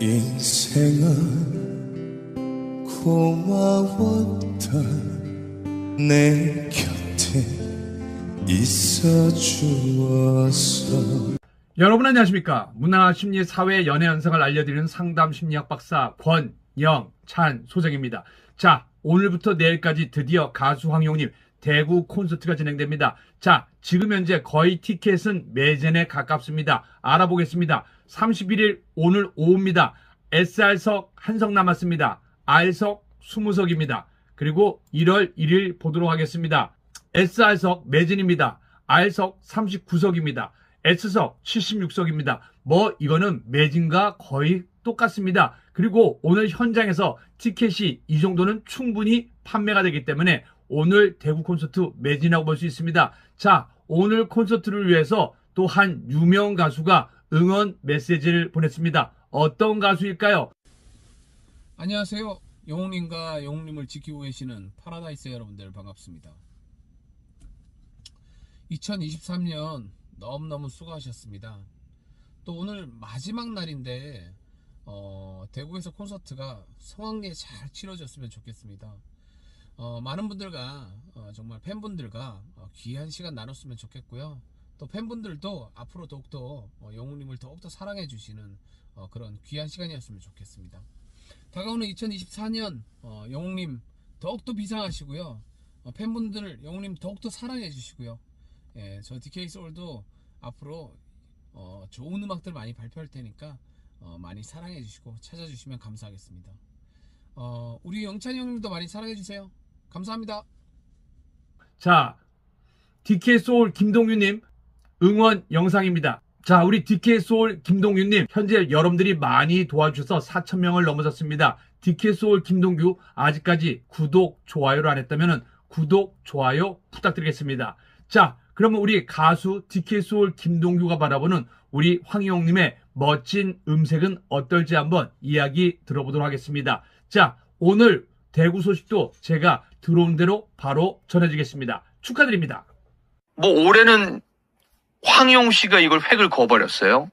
인생은 고마웠다 내 곁에 있어 주어서 여러분 안녕하십니까 문화 심리 사회 연애 현상을 알려드리는 상담 심리학 박사 권영찬 소장입니다. 자 오늘부터 내일까지 드디어 가수 황용님 대구 콘서트가 진행됩니다. 자 지금 현재 거의 티켓은 매진에 가깝습니다. 알아보겠습니다. 31일 오늘 오후입니다. SR석 한 석 남았습니다. R석 20석입니다. 그리고 1월 1일 보도록 하겠습니다. SR석 매진입니다. R석 39석입니다. S석 76석입니다. 뭐 이거는 매진과 거의 똑같습니다. 그리고 오늘 현장에서 티켓이 이 정도는 충분히 판매가 되기 때문에 오늘 대구 콘서트 매진이라고 볼 수 있습니다. 자, 오늘 콘서트를 위해서 또 한 유명 가수가 응원 메시지를 보냈습니다. 어떤 가수일까요? 안녕하세요. 영웅님과 영웅님을 지키고 계시는 파라다이스 여러분들 반갑습니다. 2023년 너무너무 수고하셨습니다. 또 오늘 마지막 날인데 어, 대구에서 콘서트가 성황리에 잘 치러졌으면 좋겠습니다. 어, 많은 분들과 어, 정말 팬분들과 어, 귀한 시간 나눴으면 좋겠고요. 또 팬분들도 앞으로 더욱더 어, 영웅님을 더욱더 사랑해 주시는 어, 그런 귀한 시간이었으면 좋겠습니다. 다가오는 2024년 어, 영웅님 더욱더 비상하시고요. 어, 팬분들 영웅님 더욱더 사랑해 주시고요. 예, 저 DK 소울도 앞으로 어, 좋은 음악들 많이 발표할 테니까 어, 많이 사랑해 주시고 찾아주시면 감사하겠습니다. 어, 우리 영찬이 형님도 많이 사랑해 주세요. 감사합니다. 자, DK 소울 김동규님 응원 영상입니다. 자, 우리 DK 소울 김동규님 현재 여러분들이 많이 도와주셔서 4천 명을 넘어섰습니다. DK 소울 김동규 아직까지 구독 좋아요를 안 했다면 구독 좋아요 부탁드리겠습니다. 자, 그러면 우리 가수 DK 소울 김동규가 바라보는 우리 황희용님의 멋진 음색은 어떨지 한번 이야기 들어보도록 하겠습니다. 자, 오늘 대구 소식도 제가 들어온 대로 바로 전해드리겠습니다. 축하드립니다. 뭐 올해는 황용 씨가 이걸 획을 그어버렸어요.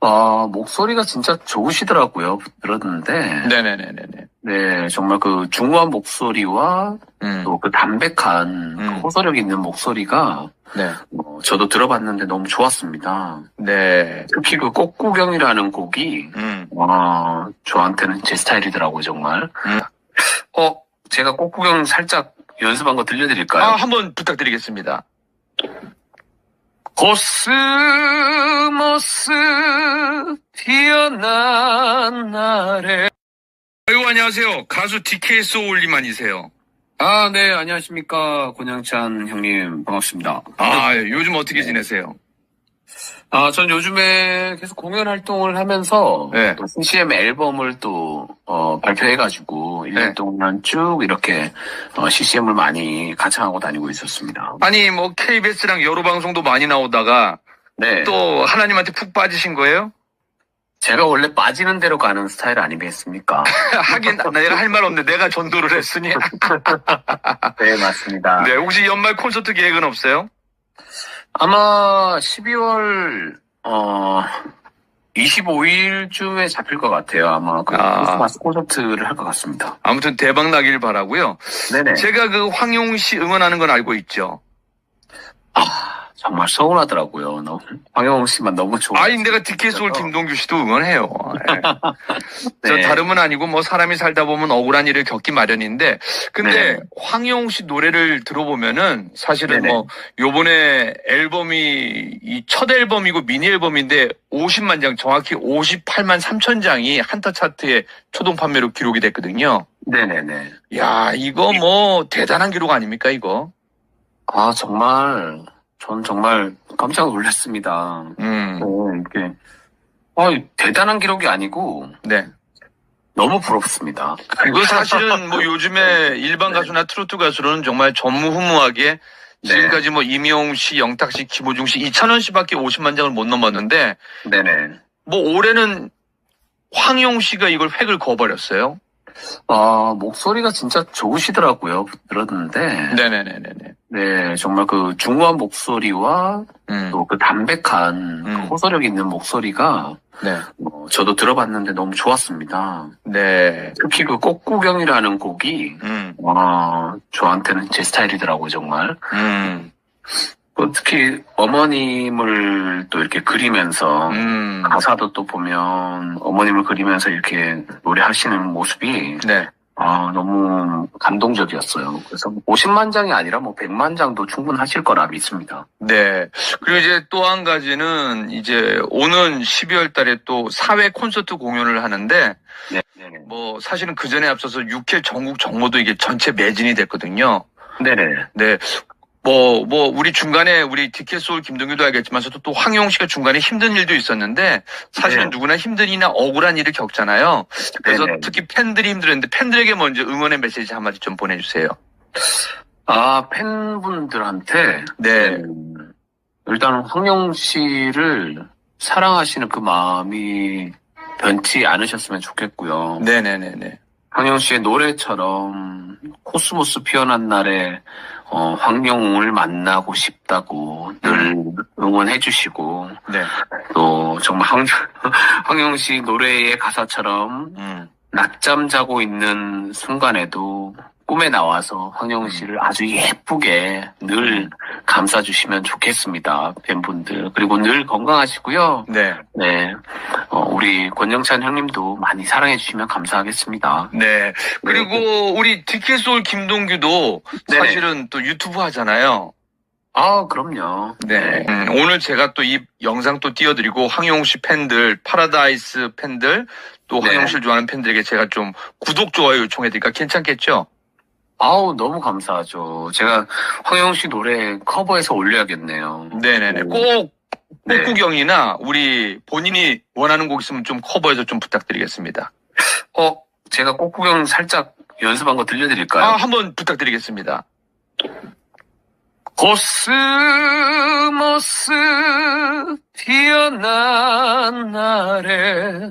아, 목소리가 진짜 좋으시더라고요. 들었는데. 네네네네네. 네, 정말 그 중후한 목소리와 음. 또그 담백한 그 음. 호소력 있는 목소리가 네. 어, 저도 들어봤는데 너무 좋았습니다. 네. 특히 그 꽃구경이라는 곡이 음. 어, 저한테는 제 스타일이더라고요, 정말. 음. 어, 제가 꽃구경 살짝 연습한 거 들려드릴까요? 아, 한번 부탁드리겠습니다. 코스모스 피어난 날에 아이고, 안녕하세요. 가수 DK 소울님만이세요. 아, 네, 안녕하십니까. 권영찬 형님, 반갑습니다. 아, 요즘 어떻게 지내세요? 아, 전 요즘에 계속 공연 활동을 하면서 네. 또 CCM 앨범을 또 어, 발표해가지고 1년 네. 동안 쭉 이렇게 어, CCM을 많이 가창하고 다니고 있었습니다. 아니, 뭐, KBS랑 여러 방송도 많이 나오다가 네, 또 하나님한테 푹 빠지신 거예요? 제가 원래 빠지는 대로 가는 스타일 아니겠습니까? 하긴, 내가 할 말 없는데 내가 전도를 했으니. 네, 맞습니다. 네, 혹시 연말 콘서트 계획은 없어요? 아마 12월 어 25일쯤에 잡힐 것 같아요. 아마 그 아. 크리스마스 콘서트를 할 것 같습니다. 아무튼 대박 나길 바라고요. 네네. 제가 그 황용 씨 응원하는 건 알고 있죠. 정말 서운하더라고요. 너무 황영웅 씨만 너무 좋아. 아니 내가 소울 김동규 씨도 응원해요. 예. 저 네. 다름은 아니고 뭐 사람이 살다 보면 억울한 일을 겪기 마련인데 근데 네. 황용 씨 노래를 들어보면은 사실은 네네. 뭐 요번에 앨범이 이 첫 앨범이고 미니 앨범인데 50만 장 정확히 58만 3천 장이 한터 차트에 초동 판매로 기록이 됐거든요. 네네네. 야 이거 뭐 대단한 기록 아닙니까 이거? 아 정말 전 정말 깜짝 놀랐습니다. 음, 네, 이게 아 대단한 기록이 아니고 네. 너무 부럽습니다. 이거 사실은 뭐 요즘에 일반 네. 가수나 트로트 가수로는 정말 전무후무하게 네. 지금까지 뭐 이미용 씨, 영탁 씨, 김호중 씨, 이찬원 씨밖에 50만 장을 못 넘었는데 네네. 뭐 올해는 황용 씨가 이걸 획을 그어버렸어요. 아, 목소리가 진짜 좋으시더라고요. 들었는데. 네네네네네. 네, 정말 그 중후한 목소리와 음. 또그 담백한 그 음. 호소력 있는 목소리가 네. 어, 저도 들어봤는데 너무 좋았습니다. 네. 특히 그 꽃구경이라는 곡이 음. 와, 저한테는 제 스타일이더라고요, 정말. 음. 그 특히 어머님을 또 이렇게 그리면서 음. 가사도 또 보면 어머님을 그리면서 이렇게 노래하시는 모습이 네. 아, 너무 감동적이었어요. 그래서 50만 장이 아니라 뭐 100만 장도 충분하실 거라 믿습니다. 네. 그리고 이제 또 한 가지는 이제 오는 12월 달에 또 사회 콘서트 공연을 하는데 네. 네네. 뭐 사실은 그 전에 앞서서 6회 전국 정모도 이게 전체 매진이 됐거든요. 네네. 네. 뭐, 뭐, 우리 중간에 우리 디켓소울 김동규도 알겠지만서도 또 황용 씨가 중간에 힘든 일도 있었는데 사실은 네. 누구나 힘든 일이나 억울한 일을 겪잖아요. 그래서 네네. 특히 팬들이 힘들었는데 팬들에게 먼저 응원의 메시지 한마디 좀 보내주세요. 아, 팬분들한테 네. 음, 일단 황영 씨를 사랑하시는 그 마음이 변치 않으셨으면 좋겠고요. 네네네네. 황영 씨의 노래처럼 코스모스 피어난 날에 어, 황영웅을 만나고 싶다고 늘 응원해 주시고 네. 또 정말 황, 황영 씨 노래의 가사처럼 음. 낮잠 자고 있는 순간에도 꿈에 나와서 황영 씨를 아주 예쁘게 늘 감싸주시면 좋겠습니다. 팬분들. 그리고 늘 건강하시고요. 네. 네. 어, 우리 권영찬 형님도 많이 사랑해주시면 감사하겠습니다. 네. 그리고 우리 디켓소울 김동규도 네네. 사실은 또 유튜브 하잖아요. 아, 그럼요. 네. 음, 오늘 제가 또 이 영상 또 띄워드리고 황용 씨 팬들, 파라다이스 팬들, 또 네. 황용 씨를 좋아하는 팬들에게 제가 좀 구독, 좋아요 요청해드릴까 괜찮겠죠? 아우, 너무 감사하죠. 제가 황영 씨 노래 커버해서 올려야겠네요. 네네네. 오. 꼭, 네. 꽃구경이나 우리 본인이 원하는 곡 있으면 좀 커버해서 좀 부탁드리겠습니다. 어, 제가 꽃구경 살짝 연습한 거 들려드릴까요? 아, 한번 부탁드리겠습니다. 코스모스 피어난 날에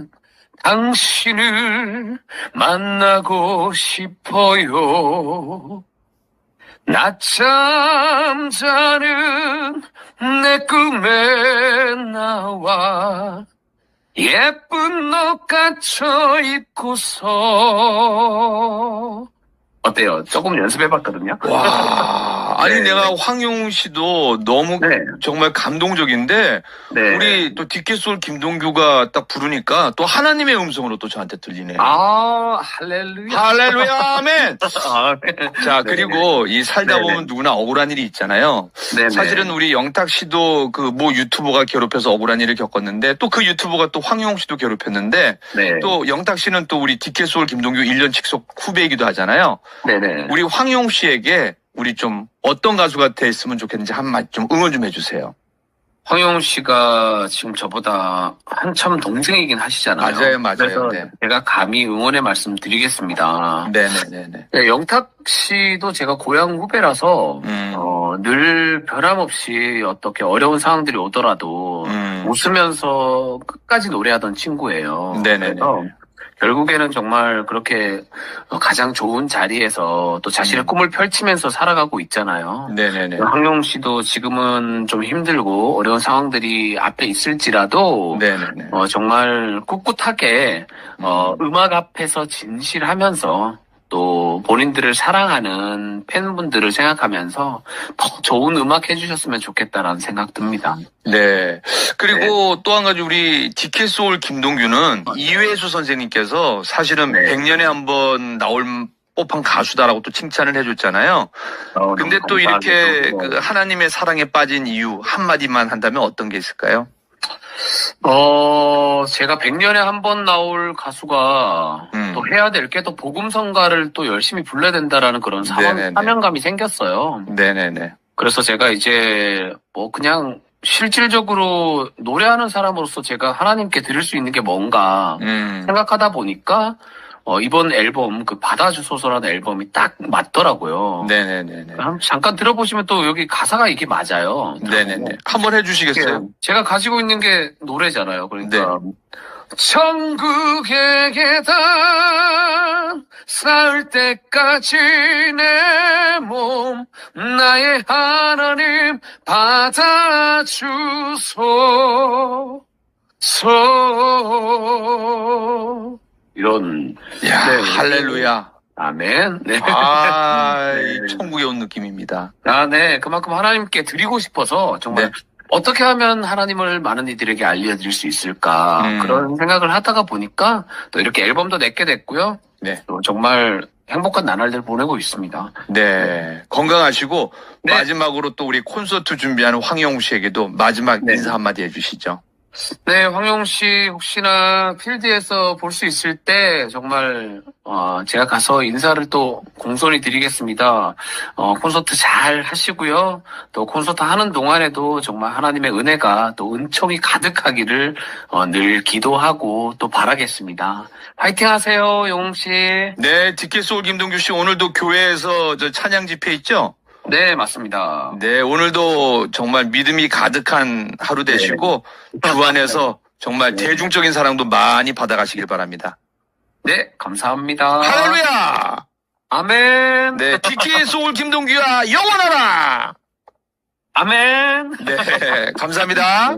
당신을 만나고 싶어요. 낮잠 자는 내 꿈에 나와 예쁜 옷 갖춰 입고서 어때요? 조금 연습해봤거든요. 와, 아니 네. 내가 황용 씨도 너무 네, 정말 감동적인데 네. 우리 또 디켓솔 김동규가 딱 부르니까 또 하나님의 음성으로 또 저한테 들리네요. 아 할렐루야. 할렐루야 아멘. 아, 네. 자 네. 그리고 이 살다 네네. 보면 누구나 억울한 일이 있잖아요. 네네. 사실은 우리 영탁 씨도 그모 유튜버가 괴롭혀서 억울한 일을 겪었는데 또 그 유튜버가 또 황용 씨도 괴롭혔는데 네. 또 영탁 씨는 또 우리 디켓솔 김동규 1년 직속 후배이기도 하잖아요. 네네. 우리 황용 씨에게 우리 좀 어떤 가수가 됐으면 좋겠는지 한마디 좀 응원 좀 해주세요. 황용 씨가 지금 저보다 한참 동생이긴 하시잖아요. 맞아요, 맞아요. 그래서 네. 제가 감히 응원의 말씀 드리겠습니다. 네네네네. 네, 영탁 씨도 제가 고향 후배라서 음. 어, 늘 변함없이 어떻게 어려운 상황들이 오더라도 음. 웃으면서 끝까지 노래하던 친구예요. 네네네. 결국에는 정말 그렇게 어, 가장 좋은 자리에서 또 자신의 음. 꿈을 펼치면서 살아가고 있잖아요. 네네네. 황용 씨도 지금은 좀 힘들고 어려운 상황들이 앞에 있을지라도 네네네. 어, 정말 꿋꿋하게 어, 음악 앞에서 진실하면서 또 본인들을 사랑하는 팬분들을 생각하면서 더 좋은 음악 해주셨으면 좋겠다라는 생각 듭니다. 네. 그리고 또한 가지 우리 디켓 소울 김동규는 이회수 선생님께서 사실은 네. 100년에 한 번 나올 법한 가수다라고 또 칭찬을 해줬잖아요. 어, 근데 또 이렇게. 그 하나님의 사랑에 빠진 이유 한마디만 한다면 어떤 게 있을까요? 어, 제가 100년에 한 번 나올 가수가 음. 또 해야 될 게 또 복음성가를 또 열심히 불러야 된다라는 그런 사명, 네네네. 사명감이 생겼어요. 네네네. 그래서 제가 이제 뭐 그냥 실질적으로 노래하는 사람으로서 제가 하나님께 드릴 수 있는 게 뭔가 음. 생각하다 보니까 어, 이번 앨범 그 받아주소서라는 앨범이 딱 맞더라고요. 네네네네. 한- 잠깐 들어보시면 또 여기 가사가 이게 맞아요. 네네네. 한번 해주시겠어요? 제가 가지고 있는 게 노래잖아요. 그러니까 천국의 계단 쌓을 때까지 내 몸 나의 하나님 받아주소 소 이런 야, 네. 할렐루야. 아멘 네. 아, 네. 이 천국에 온 느낌입니다. 아, 네. 그만큼 하나님께 드리고 싶어서 정말 네. 어떻게 하면 하나님을 많은 이들에게 알려드릴 수 있을까 음. 그런 생각을 하다가 보니까 또 이렇게 앨범도 냈게 됐고요. 네. 또 정말 행복한 나날들 보내고 있습니다. 네. 건강하시고, 네. 마지막으로 또 우리 콘서트 준비하는 황영우 씨에게도 마지막 네. 인사 한마디 해주시죠. 네, 황용 씨 혹시나 필드에서 볼 수 있을 때 정말 어, 제가 가서 인사를 또 공손히 드리겠습니다. 어, 콘서트 잘 하시고요. 또 콘서트 하는 동안에도 정말 하나님의 은혜가 또 은총이 가득하기를 어, 늘 기도하고 또 바라겠습니다. 파이팅 하세요, 용웅 씨. 네, 디켓 소울 김동규 씨 오늘도 교회에서 저 찬양 집회 있죠? 네, 맞습니다. 네, 오늘도 정말 믿음이 가득한 하루 되시고, 주 안에서 정말 네. 대중적인 사랑도 많이 받아가시길 바랍니다. 네, 감사합니다. 할렐루야! 아멘. 네, 디켓소울 김동규야, 영원하라! 아멘. 네, 감사합니다.